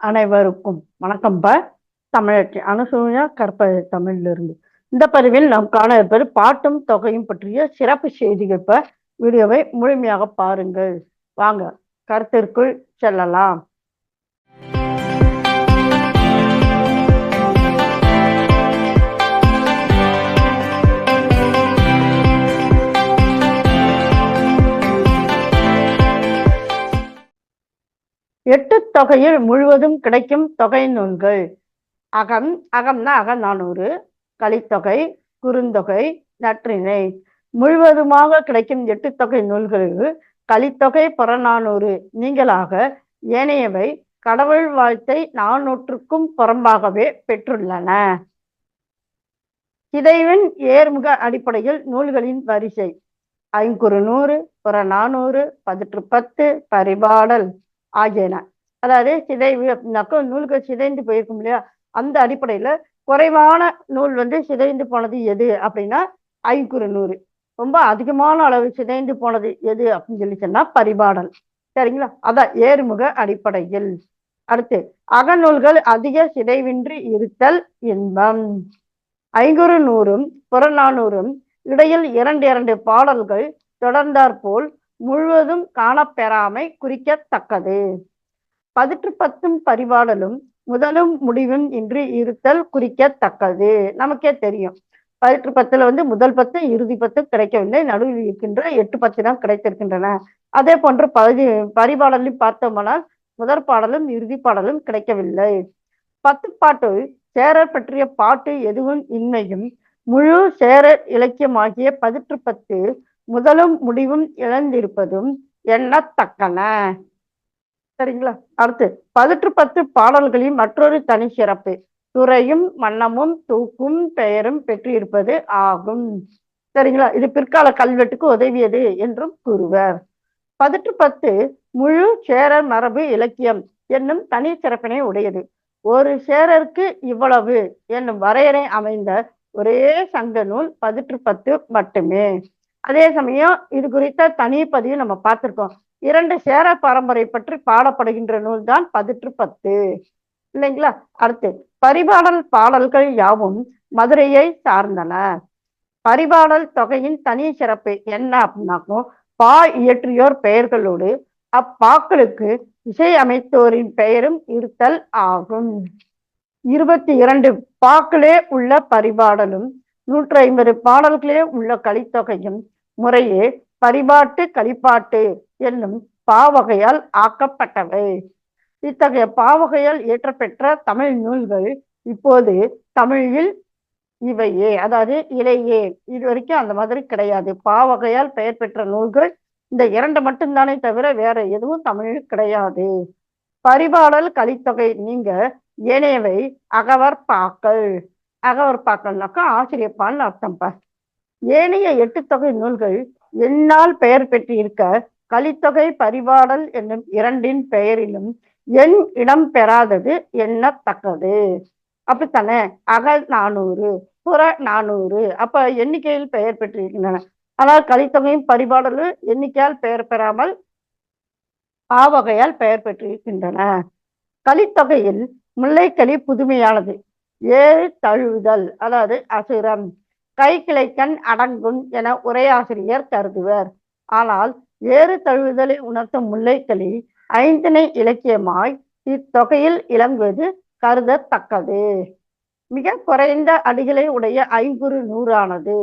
அனைவருக்கும் வணக்கம் ப. தமிழற்றி அனுசூயா கற்ப தமிழிலிருந்து. இந்த பதிவில் நாம் காண இருப்பது பாட்டும் தொகையும் பற்றிய சிறப்பு செய்திகள் ப. வீடியோவை முழுமையாக பாருங்கள். வாங்க கருத்திற்குள் செல்லலாம். எட்டு தொகையில் முழுவதும் கிடைக்கும் தொகை நூல்கள். அகம் அகம்னா அகநானூறு கலித்தொகை குறுந்தொகை நற்றினை முழுவதுமாக கிடைக்கும் எட்டு தொகை நூல்களுக்கு கலித்தொகை புறநானூறு. நீங்களாக ஏனையவை கடவுள் வாழ்த்தை நானூற்றுக்கும் புறம்பாகவே பெற்றுள்ளன. சிதைவின் ஏர்முக அடிப்படையில் நூல்களின் வரிசை. ஐங்குறு நூறு புறநானூறு பதிற்று பத்து பரிபாடல். ஆகியன அதாவது சிதைவு நக்கம் நூல்கள் சிதைந்து போயிருக்கும் இல்லையா? அந்த அடிப்படையில குறைவான நூல் வந்து சிதைந்து போனது எது அப்படின்னா ஐங்குறு நூறு. ரொம்ப அதிகமான அளவு சிதைந்து போனது எது அப்படின்னு சொல்லி சொன்னா பரிபாடல். சரிங்களா? அதான் ஏறுமுக அடிப்படையில். அடுத்து அகநூல்கள் அதிக சிதைவின்றி இருத்தல் இன்பம். ஐங்குறு நூறும் புறநானூறும் இடையில் இரண்டு இரண்டு பாடல்கள் தொடர்ந்தாற்போல் முழுவதும் காணப்பெறாமை குறிக்கத்தக்கது. பதிற்று பத்தும் பரிபாடலும் முதலும் முடிவும் இன்று இருத்தல் குறிக்கத்தக்கது. நமக்கே தெரியும். பதிற்று பத்துல வந்து முதல் பத்து இறுதி பத்து கிடைக்கவில்லை. நடுவில் இருக்கின்ற எட்டு பத்து தான் கிடைத்திருக்கின்றன. அதே போன்று பதி பரிபாடலையும் பார்த்தோமானால் முதற் பாடலும் இறுதி பாடலும் கிடைக்கவில்லை. பத்து பாட்டு சேரர் பற்றிய பாட்டு எதுவும் இன்மையும் முழு சேரர் இலக்கியமாகிய பதிற்று பத்து முதலும் முடிவும் இழந்திருப்பதும் எண்ணத்தக்கன. சரிங்களா? அடுத்து பதிற்று பத்து பாடல்களின் மற்றொரு தனி சிறப்பு. துறையும் மன்னமும் தூக்கும் பெயரும் பெற்றிருப்பது ஆகும். சரிங்களா? இது பிற்கால கல்வெட்டுக்கு உதவியது என்றும் கூறுவர். பதிற்று பத்து முழு சேரர் மரபு இலக்கியம் என்னும் தனி சிறப்பினை உடையது. ஒரு சேரருக்கு இவ்வளவு என்னும் வரையறை அமைந்த ஒரே சங்க நூல் பதிற்று பத்து மட்டுமே. அதே சமயம் இது குறித்த தனி பதிவு நம்ம பார்த்திருக்கோம். இரண்டு சேர பரம்பரை பற்றி பாடப்படுகின்ற நூல் தான் பதிற்று பத்து. இல்லைங்களா? அடுத்து பரிபாடல் பாடல்கள் யாவும் மதுரையை சார்ந்தன. பரிபாடல் தொகையின் தனி சிறப்பு என்ன அப்படின்னாக்கும் பா இயற்றியோர் பெயர்களோடு அப்பாக்களுக்கு இசை அமைத்தோரின் பெயரும் இருத்தல் ஆகும். இருபத்தி இரண்டு பாக்களே உள்ள பரிபாடலும் நூற்றி ஐம்பது பாடல்களே உள்ள கலித்தொகையும் முறையே பரிபாட்டு கலிப்பாட்டு என்னும் பாவகையால் ஆக்கப்பட்டவை. இத்தகைய பாவகையால் இயற்றப்பெற்ற தமிழ் நூல்கள் இப்போது தமிழில் இவையே. அதாவது இலையே. இது வரைக்கும் அந்த மாதிரி கிடையாது. பாவகையால் பெயர் பெற்ற நூல்கள் இந்த இரண்டு மட்டும்தானே தவிர வேற எதுவும் தமிழில் கிடையாது. பரிபாடல் கலித்தொகை நீங்க ஏனையவை அகவர் பாக்கள் அகவர் பாக்கள்னாக்கா ஆசிரியப்பான்னு அர்த்தம்ப்பா ஏனைய எட்டு தொகை நூல்கள் என்னால் பெயர் பெற்றிருக்க கலித்தொகை பரிபாடல் என்னும் இரண்டின் பெயரிலும் என் இடம் பெறாதது எண்ணத்தக்கது. அப்படித்தானே? அகல் நானூறு புற நானூறு அப்ப எண்ணிக்கையில் பெயர் பெற்றிருக்கின்றன. ஆனால் கலித்தொகையும் பரிபாடலும் எண்ணிக்கையால் பெயர் பெறாமல் ஆவகையால் பெயர் பெற்றிருக்கின்றன. கலித்தொகையில் முல்லைக்களி புதுமையானது. ஏறு தழுவுதல் அதாவது அசுரம். கை கிளைக்கண் அடங்கும் என உரையாசிரியர் கருதுவர். ஆனால் ஏறு தழுவுதலை உணர்த்தும் முல்லைக்களி ஐந்திணை இலக்கியமாய் இத்தொகையில் இளங்குவது கருதத்தக்கது. மிக குறைந்த அடிகளை உடைய ஐங்குறு நூறானது.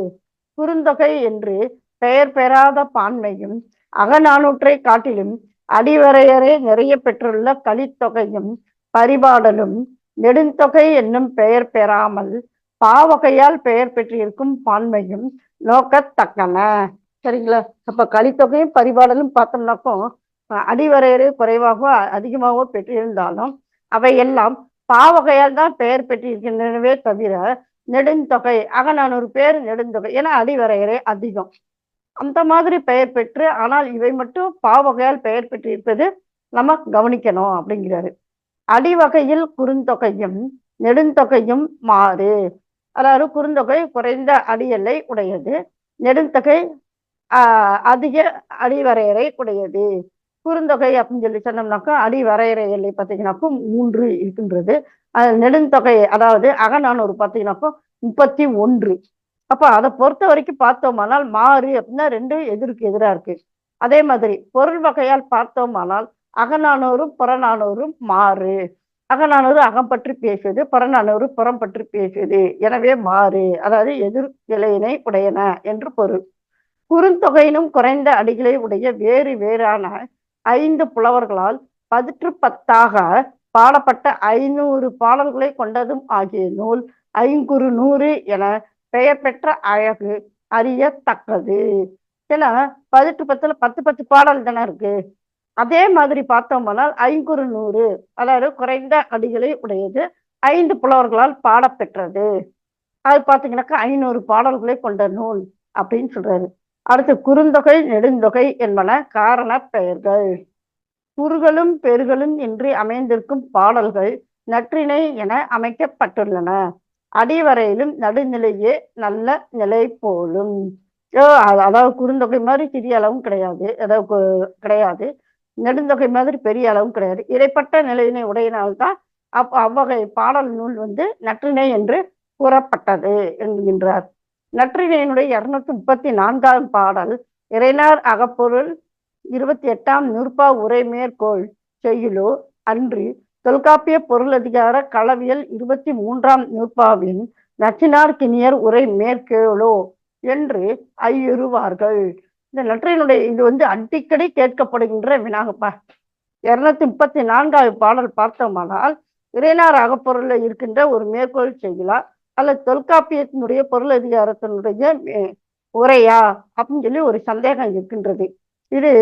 குறுந்தொகை என்று பெயர் பெறாத பான்மையும் அகநானூற்றை காட்டிலும் அடிவரையறை நிறைய பெற்றுள்ள கலித்தொகையும் பரிபாடலும் நெடுந்தொகை என்னும் பெயர் பெறாமல் பாவகையால் பெயர் பெற்றிருக்கும் பான்மையும் நோக்கத்தக்கன சரிங்களா? அப்ப கலித்தொகையும் பரிபாடலும் பார்த்தோம்னாக்கும் அடிவரையறை குறைவாகவோ அதிகமாகவோ பெற்றிருந்தாலும் அவை எல்லாம் பாவகையால் தான் பெயர் பெற்றிருக்கின்றனவே தவிர நெடுந்தொகை அகநானூறு பேர் நெடுந்தொகை ஏன்னா அடிவரையறை அதிகம். அந்த மாதிரி பெயர் பெற்று ஆனால் இவை மட்டும் பாவகையால் பெயர் பெற்றிருப்பது நம்ம கவனிக்கணும் அப்படிங்கிறாரு. அடிவகையில் குறுந்தொகையும் நெடுந்தொகையும் மாறு. அதாவது குறுந்தொகை குறைந்த அடியல்லை உடையது நெடுந்தொகை அதிக அடிவரையறை உடையது. குறுந்தொகை அப்படின்னு சொல்லி சொன்னோம்னாக்கா அடி வரையறை எல்லை பார்த்தீங்கன்னாக்கா மூன்று இருக்கின்றது. அது நெடுந்தொகை அதாவது அகநானூறு பார்த்தீங்கன்னாக்கும் முப்பத்தி ஒன்று. அப்போ அதை பொறுத்த வரைக்கும் பார்த்தோமானால் மாறு அப்படின்னா ரெண்டு எதிருக்கு எதிராக இருக்கு. அதே மாதிரி பொருள் வகையால் பார்த்தோமானால் அகநானூறும் புறநானூறும் மாறு. அகநானூறு அகம் பற்றி பேசுவது புறநானூறு புறம் பற்றி பேசுவது எனவே மாறு அதாவது எதிர் நிலையினை உடையன என்று பொருள். குறுந்தொகையினும் குறைந்த அடிகளை உடைய வேறு வேறான ஐந்து புலவர்களால் பதிற்று பத்தாக பாடப்பட்ட ஐநூறு பாடல்களை கொண்டதும் ஆகிய நூல் ஐங்குறு நூறு என பெயர் பெற்ற அழகு அறியத்தக்கது. ஏன்னா பதிட்டு பத்துல பத்து பத்து பாடல் தானே இருக்கு. அதே மாதிரி பார்த்தோம்னால் ஐங்குறு நூறு அதாவது குறைந்த அடிகளை உடையது ஐந்து புலவர்களால் பாடப்பெற்றது அது பார்த்தீங்கன்னாக்கா ஐநூறு பாடல்களை கொண்ட நூல் அப்படின்னு சொல்றாரு. அடுத்து குறுந்தொகை நெடுந்தொகை என்பன காரண பெயர்கள். குறுகளும் பெருகளும் இன்றி அமைந்திருக்கும் பாடல்கள் நற்றிணை என அமைக்கப்பட்டுள்ளன. அடிவரையிலும் நடுநிலையே நல்ல நிலை போலும். அதாவது குறுந்தொகை மாதிரி சிறிய அளவும் கிடையாது ஏதாவது கிடையாது. நெடுந்தொகை மாதிரி பெரிய அளவும் கிடையாது. இடைப்பட்ட நிலையினை உடையினால்தான் அப் அவ்வகை பாடல் நூல் வந்து நற்றிணை என்று கூறப்பட்டது என்கின்றார். நற்றினையினுடைய இருநூத்தி முப்பத்தி நான்காம் பாடல் இறைனார் அகப்பொருள் இருபத்தி எட்டாம் நூற்பா உரை மேற்கோள் செய்யுளோ அன்று தொல்காப்பிய பொருளதிகார களவியல் இருபத்தி மூன்றாம் நூற்பாவின் நச்சினார் கிணியர் உரை மேற்கோளோ என்று ஐயுறுவார்கள். இந்த நற்றினுடைய இது வந்து அடிக்கடி கேட்கப்படுகின்ற வினாகப்பா. இருநூத்தி முப்பத்தி நான்காவது பாடல் பார்த்தோமானால் இறைனார் அகப்பொருள்ல இருக்கின்ற ஒரு மேற்கோள் செய்யலாம் அல்லது தொல்காப்பியத்தினுடைய பொருள் அதிகாரத்தினுடைய உரையா அப்படின்னு சொல்லி ஒரு சந்தேகம் இருக்கின்றது. இது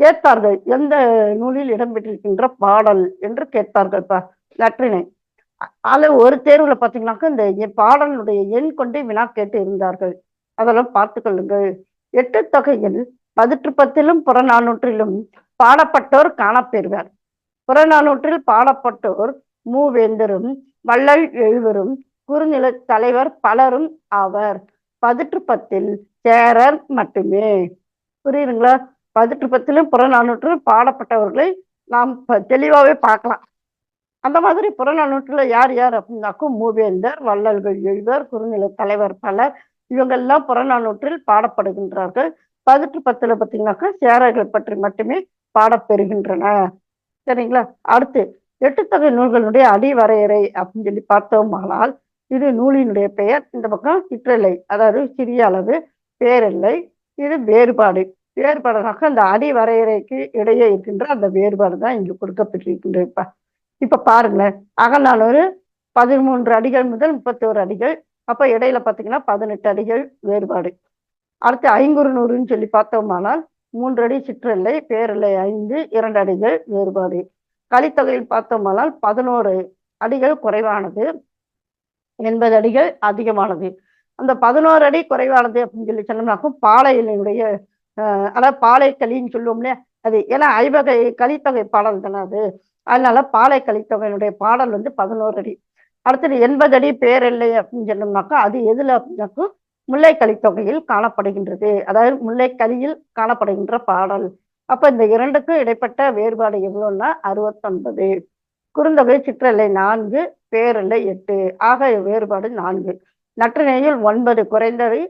கேட்பார்கள் எந்த நூலில் இடம்பெற்றிருக்கின்ற பாடல் என்று கேட்பார்கள் நற்றினை அதில் ஒரு தேர்வுல பார்த்தீங்கன்னாக்கா இந்த பாடலுடைய எண் கொண்டு வினா கேட்டு இருந்தார்கள். அதெல்லாம் பார்த்து கொள்ளுங்கள். எட்டு தொகையில் பதிற்று பத்திலும் புறநானூற்றிலும் பாடப்பட்டோர் காணப்பெறுவர். புறநானூற்றில் பாடப்பட்டோர் மூவேந்தரும் வள்ளல் எழுவரும் குறுநில தலைவர் பலரும் ஆவர். பதிற்று பத்தில் சேரர் மட்டுமே. புரியுதுங்களா? பதிற்று பத்திலும் புறநானூற்றில் பாடப்பட்டவர்களை நாம் தெளிவாகவே பார்க்கலாம். அந்த மாதிரி புறநானூற்றுல யார் யார் அப்படின்னாக்கும் மூவேந்தர் வள்ளல்கள் எழுவர் குறுநில தலைவர் பலர் இவங்கெல்லாம் புறநானூற்றில் பாடப்படுகின்றார்கள். பதிற்று பத்துல பார்த்தீங்கன்னாக்கா சேரர்கள் பற்றி மட்டுமே பாடப்பெறுகின்றன சரிங்களா? அடுத்து எட்டுத்தொகை நூல்களுடைய அடிவரையறை அப்படின்னு சொல்லி பார்த்தோமானால் இது நூலினுடைய பெயர். இந்த பக்கம் சிற்றலை அதாவது சிறிய அளவு பேரில்லை. இது வேறுபாடு. வேறுபாடுனாக்க அந்த அடி வரையறைக்கு இடையே இருக்கின்ற அந்த வேறுபாடு தான் இங்கு கொடுக்கப்பட்டிருக்கின்றது. இப்ப இப்ப பாருங்களேன். அகநானூறு பதிமூன்று அடிகள் முதல் முப்பத்தி ஒரு அடிகள் அப்போ இடையில பாத்தீங்கன்னா பதினெட்டு அடிகள் வேறுபாடு. அடுத்து ஐங்குறுநூறுன்னு சொல்லி பார்த்தோமானால் மூன்று அடி சிற்றெல்லை பேரெல்லை ஐந்து இரண்டு அடிகள் வேறுபாடு. கலித்தொகையில் பார்த்தோமானால் பதினோரு அடிகள் குறைவானது எண்பது அடிகள் அதிகமானது. அந்த பதினோரு அடி குறைவானது அப்படின்னு சொல்லி சொன்னோம்னாக்கும் பாலையினுடைய அதாவது பாலை களின்னு சொல்லுவோம் அது ஏன்னா ஐவகை கலித்தொகை பாடல் தானே அது. அதனால பாலை கலித்தொகையினுடைய பாடல் வந்து பதினோரு அடி. அடுத்தது எண்பது அடி பேரெல்லை அப்படின்னு சொன்னோம்னாக்கா அது எதுல அப்படின்னாக்கும் முல்லை கலித்தொகையில் காணப்படுகின்றது. அதாவது முல்லை கலியில் காணப்படுகின்ற பாடல். அப்ப இந்த இரண்டுக்கும் இடைப்பட்ட வேறுபாடு எவ்வளோன்னா அறுபத்தொன்பது. குறுந்தொகை சிற்றலை நான்கு பேரல்லை எட்டு. ஆக வேறுபாடு நான்கு. நற்றினையில் ஒன்பது குறைந்தடி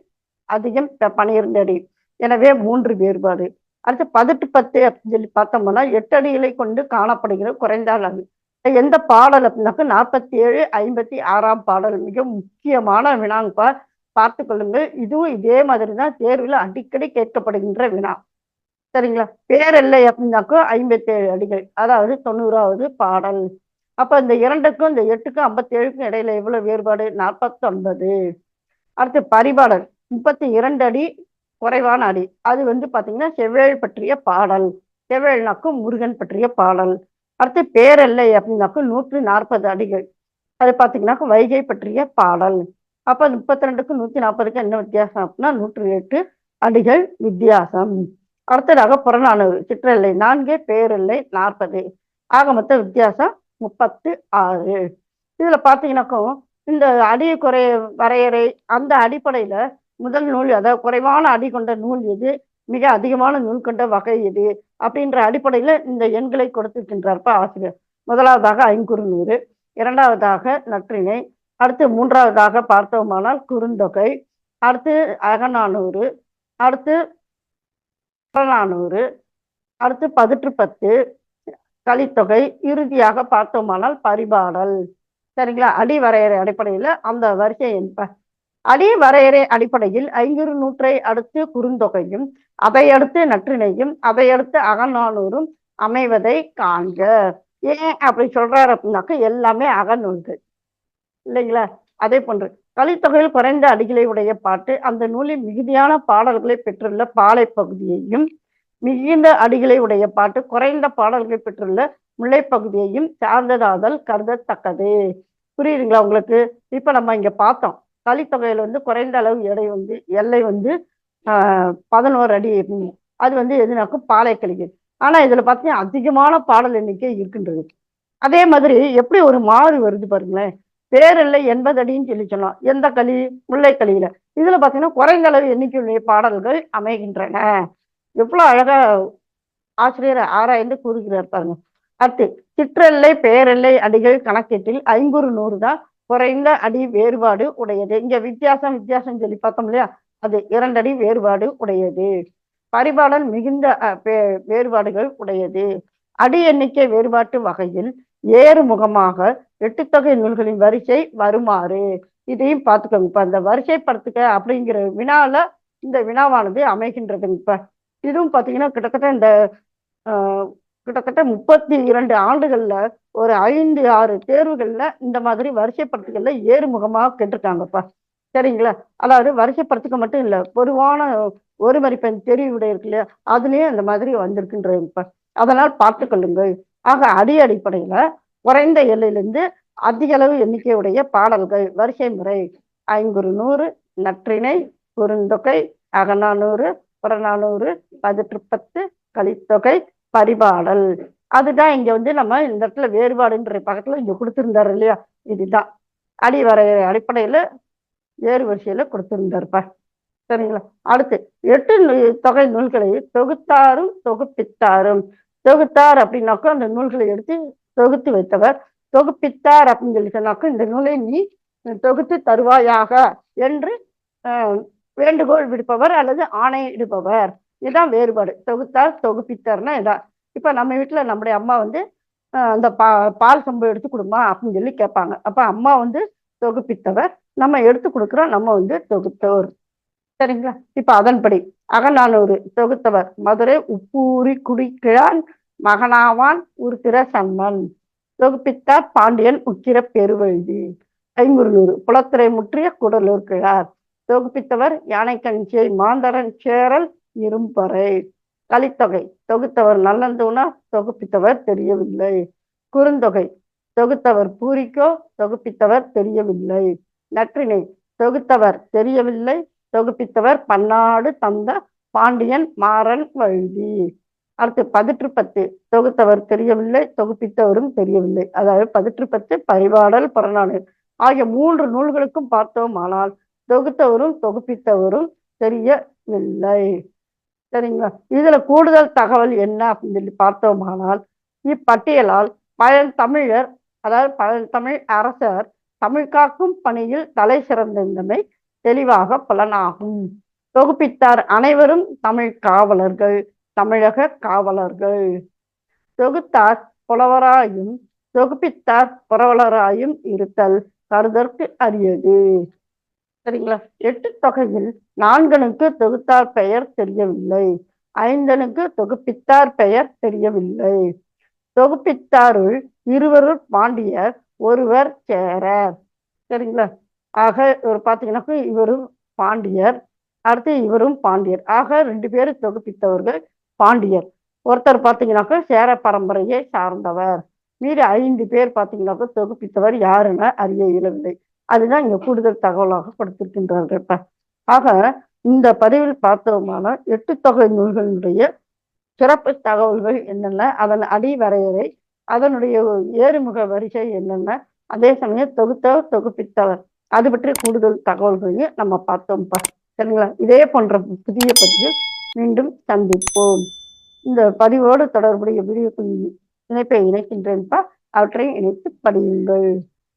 அதிகம் பனிரெண்டு அடி. எனவே மூன்று வேறுபாடு. அடுத்து பதிட்டு பத்து அப்படின்னு சொல்லி பார்த்தோம்னா எட்டு அடிகளை கொண்டு காணப்படுகிற குறைந்த அளவு எந்த பாடல் அப்படின்னாக்க நாற்பத்தி ஏழு ஐம்பத்தி ஆறாம் பாடல் மிக முக்கியமான வினாங்கப்பா. பார்த்து கொள்ளுங்கள் இதுவும் இதே மாதிரி தான் தேர்வில் அடிக்கடி கேட்கப்படுகின்ற வினா. சரிங்களா? பேரெல்லை அப்படின்னாக்கோ ஐம்பத்தி ஏழு அடிகள் அதாவது தொண்ணூறாவது பாடல். அப்ப இந்த இரண்டுக்கும் இந்த எட்டுக்கும் ஐம்பத்தி ஏழுக்கும் இடையில எவ்வளவு வேறுபாடு? நாற்பத்தி ஒன்பது அடுத்து பரிபாடல் முப்பத்தி இரண்டு அடி குறைவான அடி. அது வந்து பாத்தீங்கன்னா செவ்வேள் பற்றிய பாடல். செவ்வேள்னாக்கும் முருகன் பற்றிய பாடல். அடுத்து பேரல்லை அப்படின்னாக்கா நூற்றி நாற்பது அடிகள். அது பார்த்தீங்கன்னாக்கா வைகை பற்றிய பாடல். அப்போ முப்பத்தி ரெண்டுக்கும் நூற்றி நாற்பதுக்கு என்ன வித்தியாசம் அப்படின்னா நூற்றி எட்டு அடிகள் வித்தியாசம். அடுத்ததாக புறநானூறு சிற்றல்லை நான்கு பேரல்லை நாற்பது. ஆக மொத்த வித்தியாசம் முப்பத்து ஆறு. இதில் பார்த்தீங்கன்னாக்கும் இந்த அடி குறை வரையறை அந்த அடிப்படையில் முதல் நூல் அதாவது குறைவான அடி கொண்ட நூல் எது? மிக அதிகமான நூல் கொண்ட வகை எது அப்படின்ற அடிப்படையில இந்த எண்களை கொடுத்திருக்கின்றார்ப்ப ஆசிரியர். முதலாவதாக ஐங்குறு நூறு இரண்டாவதாக நற்றினை அடுத்து மூன்றாவதாக பார்த்தோமானால் குறுந்தொகை அடுத்து அகநானூறு அடுத்து புறநானூறு அடுத்து பதிற்று பத்து கலித்தொகை இறுதியாக பார்த்தோமானால் பரிபாடல். சரிங்களா? அடி வரையறை அடிப்படையில் அந்த வரிசை என்ப அடி வரையறை அடிப்படையில் ஐங்குறு நூற்றை அடுத்து குறுந்தொகையும் அதை அடுத்து நற்றினையும் அதை அடுத்து அகநானூறும் அமைவதை காண்க. ஏன் அப்படி சொல்றாரு அப்படின்னாக்க எல்லாமே அகநூல்கள் இல்லைங்களா? அதே போன்று கலித்தொகையில் குறைந்த அடிகளை உடைய பாட்டு அந்த நூலில் மிகுதியான பாடல்களை பெற்றுள்ள பாலை பகுதியையும் மிகுந்த அடிகளை உடைய பாட்டு குறைந்த பாடல்களை பெற்றுள்ள முல்லைப்பகுதியையும் சார்ந்ததாதல் கருதத்தக்கது. புரியுதுங்களா உங்களுக்கு? இப்ப நம்ம இங்க பார்த்தோம். கலித்தொகையில் வந்து குறைந்த அளவு எடை வந்து எல்லை வந்து ஆஹ் பதினோரு அடி அது வந்து எதுனாக்கும் பாலை கழிக்கு ஆனா இதுல பார்த்தீங்கன்னா அதிகமான பாடல் எண்ணிக்கை இருக்கின்றது. அதே மாதிரி எப்படி ஒரு மாறு வருது பாருங்களேன். பேரில்லை எண்பது அடின்னு சொல்லி சொன்னோம். எந்த களி முல்லை களியில் இதுல பாத்தீங்கன்னா குறைந்த அளவு எண்ணிக்கையுடைய பாடல்கள் அமைகின்றன. எவ்வளவு அழகா ஆசிரியர் ஆராய்ந்து கூறுகிறார் பாருங்க. அடுத்து சிற்றெல்லை பேரெல்லை அடிகள் கணக்கீட்டில் ஐங்குறு நூறு தான் குறைந்த அடி வேறுபாடு உடையது. இங்க வித்தியாசம் வித்தியாசம் சொல்லி பார்த்தோம் இல்லையா? அது இரண்டடி வேறுபாடு உடையது. பரிபாடல் மிகுந்த வேறுபாடுகள் உடையது. அடி எண்ணிக்கை வேறுபாட்டு வகையில் ஏறு முகமாக எட்டுத்தொகை நூல்களின் வரிசை வருமாறு. இதையும் பார்த்துக்கோங்க. இப்ப அந்த வரிசைப்படுத்துக்க அப்படிங்கிற வினால இந்த வினாவானது அமைகின்றதுங்க. இப்ப இதுவும் பாத்தீங்கன்னா கிட்டத்தட்ட இந்த கிட்டத்தட்ட முப்பத்தி இரண்டு ஆண்டுகள்ல ஒரு ஐந்து ஆறு தேர்வுகள்ல இந்த மாதிரி வரிசைப்படுத்துகள்ல ஏறுமுகமாக கேட்டிருக்காங்கப்பா. சரிங்களா? அதாவது வரிசைப்படுத்துக்க மட்டும் இல்ல பொதுவான ஒரு மதிப்பெண் தெரிவுடைய இருக்கு இல்லையா? அதுலயே அந்த மாதிரி வந்திருக்கின்றது அதனால் பார்த்து ஆக அடி அடிப்படையில குறைந்த எல்லையிலிருந்து அதிக அளவு எண்ணிக்கையுடைய பாடல்கள் வரிசை முறை ஐங்குறு நூறு நற்றிணை குறுந்தொகை அகநானூறு புறநானூறு பதிற்று பத்து கலித்தொகை பரிபாடல். அதுதான் இங்க வந்து நம்ம இந்த இடத்துல வேறுபாடுன்ற பக்கத்துல இங்க கொடுத்திருந்தாரு இல்லையா? இதுதான். அடி வர அடிப்படையில ஏறு வரிசையில கொடுத்திருந்தாருப்பா. சரிங்களா? அடுத்து எட்டு தொகை நூல்களை தொகுத்தாரும் தொகுப்பித்தாரும். தொகுத்தார் அப்படின்னாக்கா அந்த நூல்களை எடுத்து தொகுத்து வைத்தவர். தொகுப்பித்தார் அப்படின்னு சொல்லி சொன்னாக்க இந்த நூலை நீ தொகுத்து தருவாயாக என்று வேண்டுகோள் விடுப்பவர் அல்லது ஆணை இடுப்பவர் இதுதான் வேறுபாடு. தொகுத்தார் தொகுப்பித்தர்னா இதான். இப்போ நம்ம வீட்டில் நம்முடைய அம்மா வந்து அந்த பா பால் சம்பு எடுத்து கொடுமா அப்படின்னு சொல்லி கேட்பாங்க. அப்போ அம்மா வந்து தொகுப்பித்தவர். நம்ம எடுத்து கொடுக்குறோம் நம்ம வந்து தொகுத்தவர் சரிங்களா? இப்போ அதன்படி அகநானூறு தொகுத்தவர். மதுரை உப்பூரி குடிக்கிழான் மகனாவான் உருத்திர சன்மன் தொகுப்பித்தார் பாண்டியன் உக்கிர பெருவழுதி. ஐங்குறுநூறு புலத்துறை முற்றிய குடலூர் கிழார். தொகுப்பித்தவர் யானைக்கஞ்சியை மாந்தரன் சேரல் இரும்பறை கலித்தொகை தொகுத்தவர் நல்லந்தூனா தொகுப்பித்தவர் தெரியவில்லை. குறுந்தொகை. தொகுத்தவர் பூரிக்கோ தொகுப்பித்தவர் தெரியவில்லை. நற்றினை தொகுத்தவர் தெரியவில்லை. தொகுப்பித்தவர் பன்னாடு தந்த பாண்டியன் மாறன் வழுதி அடுத்து பதிற்று பத்து தொகுத்தவர் தெரியவில்லை தொகுப்பித்தவரும் தெரியவில்லை. அதாவது பதிற்று பத்து பரிபாடல் புறநானூறு. ஆகிய மூன்று நூல்களுக்கும் பார்த்தோமானால் தொகுத்தவரும் தொகுப்பித்தவரும் தெரியவில்லை. சரிங்களா? இதுல கூடுதல் தகவல் என்ன அப்படின்னு சொல்லி பார்த்தோமானால் இப்பட்டியலால் பழந்தமிழர் அதாவது பழந்தமிழ் அரசர் தமிழ் காக்கும் பணியில் தலை சிறந்திருந்தமை தெளிவாக புலனாகும். தொகுப்பித்தார் அனைவரும் தமிழ் காவலர்கள் தமிழக காவலர்கள். தொகுத்தார் புலவராயும் தொகுப்பித்தார் புரவலராயும் இருத்தல் கருதற்கு அரியது. சரிங்களா? எட்டு தொகையில் நான்கனுக்கு தொகுத்தார் பெயர் தெரியவில்லை. ஐந்தனுக்கு தொகுப்பித்தார் பெயர் தெரியவில்லை. தொகுப்பித்தாருள் இருவரும் பாண்டியர் ஒருவர் சேரர். சரிங்களா? ஆக இவர் பார்த்தீங்கன்னாக்கா இவரும் பாண்டியர். அடுத்து இவரும் பாண்டியர். ஆக ரெண்டு பேரும் தொகுப்பித்தவர்கள் பாண்டியர். ஒருத்தர் பார்த்தீங்கன்னாக்கா சேர பரம்பரையை சார்ந்தவர். மீறி ஐந்து பேர் பார்த்தீங்கன்னாக்கா தொகுப்பித்தவர் யாருன்னு அறிய இயலவில்லை. அதுதான் இங்க கூடுதல் தகவலாக கொடுத்திருக்கின்றார்கள் ஆக இந்த பதிவில் பார்த்தோமான எட்டு தொகை நூல்களுடைய சிறப்பு தகவல்கள் என்னென்ன அதன் அடி வரையறை அதனுடைய ஏறுமுக வரிசை என்னென்ன அதே சமயம் தொகுத்தவர் தொகுப்பித்தவர் அது பற்றி கூடுதல் தகவல்களையும் நம்ம பார்த்தோம்ப்பா. சரிங்களா? இதே போன்ற புதிய பதிவில் மீண்டும் சந்திப்போம். இந்த பதிவோடு தொடர்புடைய வீடியோ இணைப்பை இணைக்கின்றேன்ப்பா. அவற்றை இணைத்து படியுங்கள்.